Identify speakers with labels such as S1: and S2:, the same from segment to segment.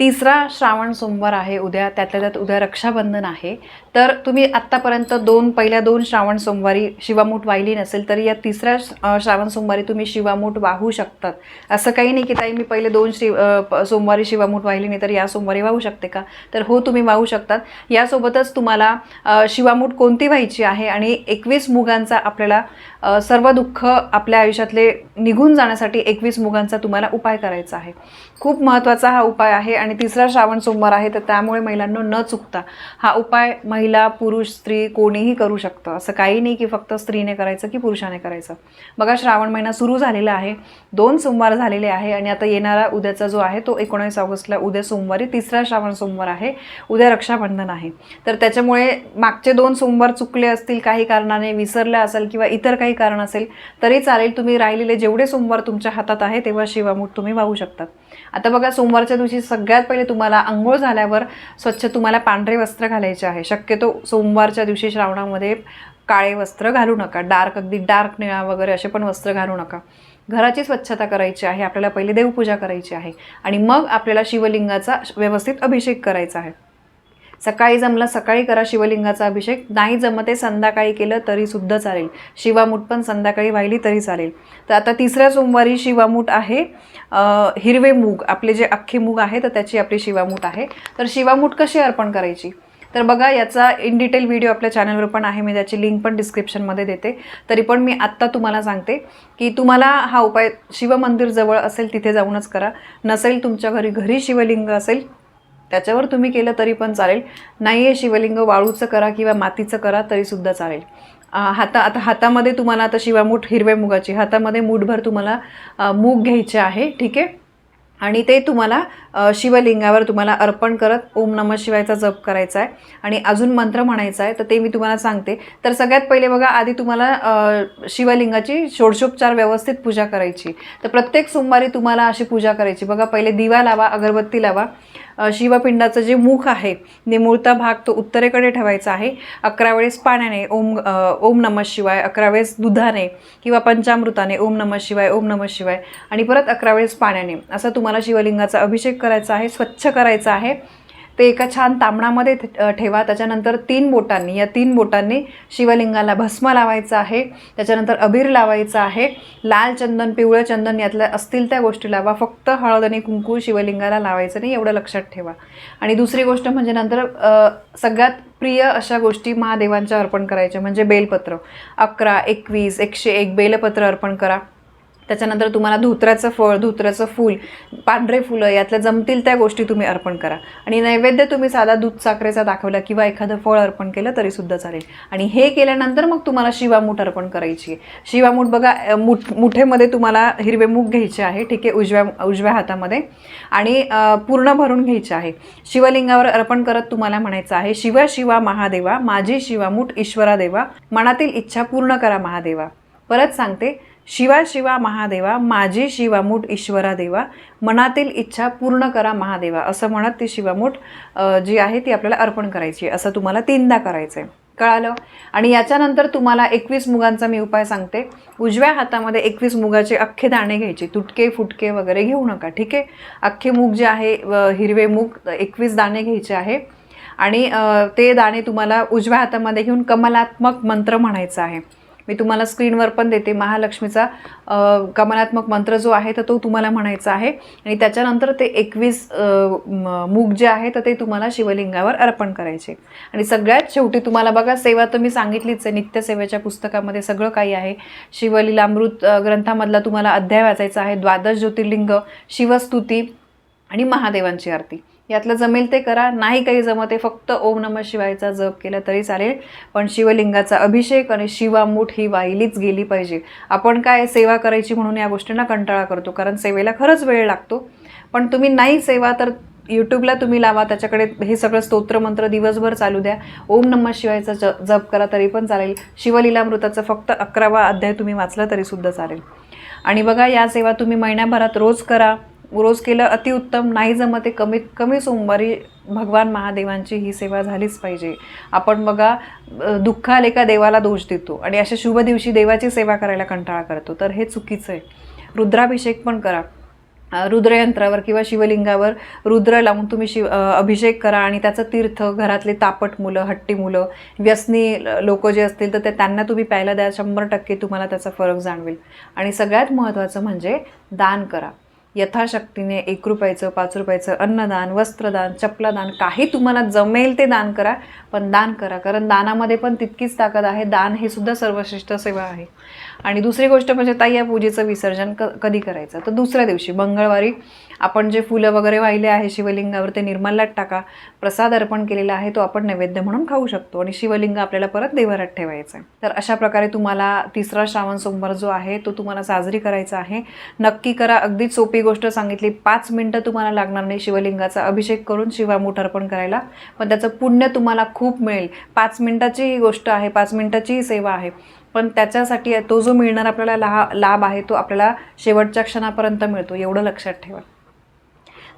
S1: तिसरा श्रावण सोमवार आहे उद्या त्यातल्या त्यात उद्या रक्षाबंधन आहे. तर तुम्ही आत्तापर्यंत दोन पहिल्या दोन श्रावण सोमवारी शिवामूठ वाहिली नसेल तरी या तिसऱ्या श्रावण सोमवारी तुम्ही शिवामूठ वाहू शकतात. असं काही नाही की ताई मी पहिले दोन श्री सोमवारी शिवामूठ वाहिली नाही तर या सोमवारी वाहू शकते का? तर हो तुम्ही वाहू शकतात. यासोबतच तुम्हाला शिवामूठ कोणती व्हायची आहे आणि एकवीस मुगांचा आपल्याला सर्व दुःख आपल्या आयुष्यातले निघून जाण्यासाठी एकवीस मुगांचा तुम्हाला उपाय करायचा आहे. खूप महत्त्वाचा हा उपाय आहे आणि आणि तिसरा श्रावण सोमवार आहे तर त्यामुळे महिलांना न चुकता हा उपाय महिला पुरुष स्त्री कोणीही करू शकतं. असं काही नाही की फक्त स्त्रीने करायचं की पुरुषाने करायचं. बघा श्रावण महिना सुरू झालेला आहे दोन सोमवार झालेले आहे आणि आता येणारा उद्याचा जो आहे तो एकोणावीस ऑगस्टला उद्या सोमवारी तिसरा श्रावण सोमवार आहे उद्या रक्षाबंधन आहे. तर त्याच्यामुळे मागचे दोन सोमवार चुकले असतील काही कारणाने विसरले असेल किंवा इतर काही कारण असेल तरी चालेल. तुम्ही राहिलेले जेवढे सोमवार तुमच्या हातात आहे तेव्हा शिवामूठ तुम्ही वाहू शकतात आता बघा सोमवारच्या दिवशी सगळ्यात पहिले तुम्हाला आंघोळ झाल्यावर स्वच्छ तुम्हाला पांढरे वस्त्र घालायचे आहे. शक्यतो सोमवारच्या दिवशी श्रावणामध्ये काळे वस्त्र घालू नका. डार्क अगदी डार्क निळा वगैरे असे पण वस्त्र घालू नका. घराची स्वच्छता करायची आहे. आपल्याला पहिले देवपूजा करायची आहे. आणि मग आपल्याला शिवलिंगाचा व्यवस्थित अभिषेक करायचा आहे. सकाळी जमलं सकाळी करा शिवलिंगाचा अभिषेक. नाही जमते संध्याकाळी केलं तरीसुद्धा चालेल. शिवामूठ पण संध्याकाळी वाहिली तरी चालेल. तर आता तिसऱ्या सोमवारी शिवामूठ आहे. हिरवे मूग. आपले जे अख्खे मूग आहे तर त्याची आपली शिवामूठ आहे. तर शिवामूठ कशी अर्पण करायची? तर बघा याचा इन डिटेल व्हिडिओ आपल्या चॅनलवर पण आहे. मी त्याची लिंक पण डिस्क्रिप्शनमध्ये देते. तरी पण मी आत्ता तुम्हाला सांगते की तुम्हाला हा उपाय शिवमंदिर जवळ असेल तिथे जाऊनच करा. नसेल तुमच्या घरी घरी शिवलिंग असेल त्याच्यावर तुम्ही केलं तरी पण चालेल. नाही आहे शिवलिंग वाळूचं करा किंवा मातीचं करा तरीसुद्धा चालेल. हाता आता हातामध्ये तुम्हाला आता शिवामूठ हिरव्या मुगाची हातामध्ये मूठभर तुम्हाला मूग घ्यायचे आहे ठीक? आहे आणि ते तुम्हाला शिवलिंगावर तुम्हाला अर्पण करत ओम नमः शिवायचा जप करायचा आहे आणि अजून मंत्र म्हणायचा आहे तर ते मी तुम्हाला सांगते. तर सगळ्यात पहिले बघा आधी तुम्हाला शिवलिंगाची षोडशोपचार व्यवस्थित पूजा करायची. तर प्रत्येक सोमवारी तुम्हाला अशी पूजा करायची. बघा पहिले दिवा लावा अगरबत्ती लावा. शिवपिंडाचं जे मुख आहे निमुळता भाग तो उत्तरेकडे ठेवायचा आहे. अकरा वेळेस पाण्याने ओम ओम नमः शिवाय अकरा वेळेस दुधाने किंवा पंचामृताने ओम नमः शिवाय ओम नमः शिवाय आणि परत अकरा वेळेस पाण्याने. असा तुम्हाला शिवलिंगाचा अभिषेक करायचा आहे स्वच्छ करायचा आहे. ते एका छान तांबणामध्ये ठेवा. त्याच्यानंतर तीन बोटांनी या तीन बोटांनी शिवलिंगाला भस्म लावायचं आहे. त्याच्यानंतर अबीर लावायचं आहे. लाल चंदन पिवळं चंदन यातल्या असतील त्या गोष्टी लावा. फक्त हळद आणि कुंकू शिवलिंगाला लावायचं नाही एवढं लक्षात ठेवा. आणि दुसरी गोष्ट म्हणजे नंतर सगळ्यात प्रिय अशा गोष्टी महादेवांच्या अर्पण करायच्या म्हणजे बेलपत्र. अकरा एकवीस एकशे एक बेलपत्र अर्पण करा. त्याच्यानंतर तुम्हाला धोत्राचं फळ धोत्राचं फूल पांढरे फुलं यातल्या जमतील त्या गोष्टी तुम्ही अर्पण करा. आणि नैवेद्य तुम्ही साधा दूध साखरेचा दाखवला किंवा एखादं फळ अर्पण केलं तरी सुद्धा चालेल. आणि हे केल्यानंतर मग तुम्हाला शिवामूठ अर्पण करायची आहे. शिवामूठ बघा मुठ मुठेमध्ये तुम्हाला हिरवे मूग घ्यायचे आहे ठीक आहे उजव्या उजव्या हातामध्ये. आणि पूर्ण भरून घ्यायचे आहे. शिवलिंगावर अर्पण करत तुम्हाला म्हणायचं आहे शिव शिवा महादेवा माझी शिवामूठ ईश्वरा देवा मनातील इच्छा पूर्ण करा महादेवा. परत सांगते शिवा शिवा महादेवा माझी शिवामूठ ईश्वरा देवा मनातील इच्छा पूर्ण करा महादेवा असं म्हणत ती शिवामूठ जी आहे ती आपल्याला अर्पण करायची आहे असं तुम्हाला तीनदा करायचं आहे कळालं? आणि याच्यानंतर तुम्हाला एकवीस मुगांचा मी उपाय सांगते. उजव्या हातामध्ये एकवीस मुगाचे अख्खे दाणे घ्यायचे. तुटके फुटके वगैरे घेऊ नका ठीक आहे? अख्खे मूग जे आहे हिरवे मूग एकवीस दाणे घ्यायचे आहे. आणि ते दाणे तुम्हाला उजव्या हातामध्ये घेऊन कमलात्मक मंत्र म्हणायचा आहे. मी तुम्हाला स्क्रीनवर पण देते. महालक्ष्मीचा कमलात्मक मंत्र जो आहे तर तो तुम्हाला म्हणायचा आहे. आणि त्याच्यानंतर ते एकवीस मूग जे आहे तर ते तुम्हाला शिवलिंगावर अर्पण करायचे. आणि सगळ्यात शेवटी तुम्हाला बघा सेवा तर मी सांगितलीच आहे. नित्यसेवेच्या पुस्तकामध्ये सगळं काही आहे. शिवलीलामृत ग्रंथामधला तुम्हाला अध्याय वाचायचा आहे. द्वादश ज्योतिर्लिंग शिवस्तुती आणि महादेवांची आरती. यातलं जमेल ते करा नाही काही जमते फक्त ओम नमः शिवायचा जप केला तरी चालेल. पण शिवलिंगाचा अभिषेक आणि शिवामूठ ही वाहिलीच गेली पाहिजे. आपण काय सेवा करायची म्हणून या गोष्टींना कंटाळा करतो कारण सेवेला खरंच वेळ लागतो. पण तुम्ही नाही सेवा तर यूट्यूबला तुम्ही लावा त्याच्याकडे हे सगळं स्तोत्रमंत्र दिवसभर चालू द्या. ओम नमः शिवायचा ज जप करा तरी पण चालेल. शिवलीलामृताचं फक्त अकरावा अध्याय तुम्ही वाचला तरी सुद्धा चालेल. आणि बघा या सेवा तुम्ही महिन्याभरात रोज करा. रोज केलं अतिउत्तम नाही जमते कमीत कमी सोमवारी भगवान महादेवांची ही सेवा झालीच पाहिजे. आपण बघा दुःख आले का देवाला दोष देतो आणि अशा शुभ दिवशी देवाची सेवा करायला कंटाळा करतो. तर हे चुकीचं आहे. रुद्राभिषेक पण करा. रुद्रयंत्रावर किंवा शिवलिंगावर रुद्र लावून तुम्ही शिव अभिषेक करा आणि त्याचं तीर्थ घरातले तापट मुलं हट्टी मुलं व्यसनी लोक जे असतील तर ते त्यांना तुम्ही प्यायला द्या. शंभर टक्के तुम्हाला त्याचा फरक जाणवेल. आणि सगळ्यात महत्त्वाचं म्हणजे दान करा. यथाशक्तीने एक रुपयाचं पाच रुपयाचं अन्नदान वस्त्रदान चपलादान काही तुम्हाला जमेल ते दान करा पण दान करा. कारण दानामध्ये पण तितकीच ताकद आहे. दान हे सुद्धा सर्वश्रेष्ठ सेवा आहे. आणि दुसरी गोष्ट म्हणजे ताई या पूजेचं विसर्जन क कधी करायचं? तर दुसऱ्या दिवशी मंगळवारी. आपण जे फुलं वगैरे वाहिले आहे शिवलिंगावर ते निर्मलात टाका. प्रसाद अर्पण केलेला आहे तो आपण नैवेद्य म्हणून खाऊ शकतो. आणि शिवलिंग आपल्याला परत देवारात ठेवायचं आहे. तर अशा प्रकारे तुम्हाला तिसरा श्रावण सोमवार जो आहे तो तुम्हाला साजरी करायचा आहे. नक्की करा. अगदी सोपी गोष्ट सांगितली. पाच मिनटं तुम्हाला लागणार नाही शिवलिंगाचा. अभिषेक करून शिवामूठ अर्पण करायला. पण त्याचं पुण्य तुम्हाला खूप मिळेल. पाच मिनटाची ही गोष्ट आहे. पाच मिनटाची ही सेवा आहे. पण त्याच्यासाठी तो जो मिळणार आपल्याला ला लाभ आहे तो आपल्याला शेवटच्या क्षणापर्यंत मिळतो. एवढं लक्षात ठेवा.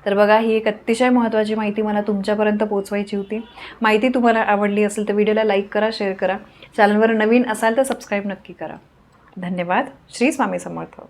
S1: तर बघा ही एक अतिशय महत्त्वाची माहिती मला तुमच्यापर्यंत पोचवायची होती. माहिती तुम्हाला आवडली असेल तर व्हिडिओला लाईक करा शेअर करा. चॅनलवर नवीन असाल तर सबस्क्राईब नक्की करा. धन्यवाद. श्री स्वामी समर्थ.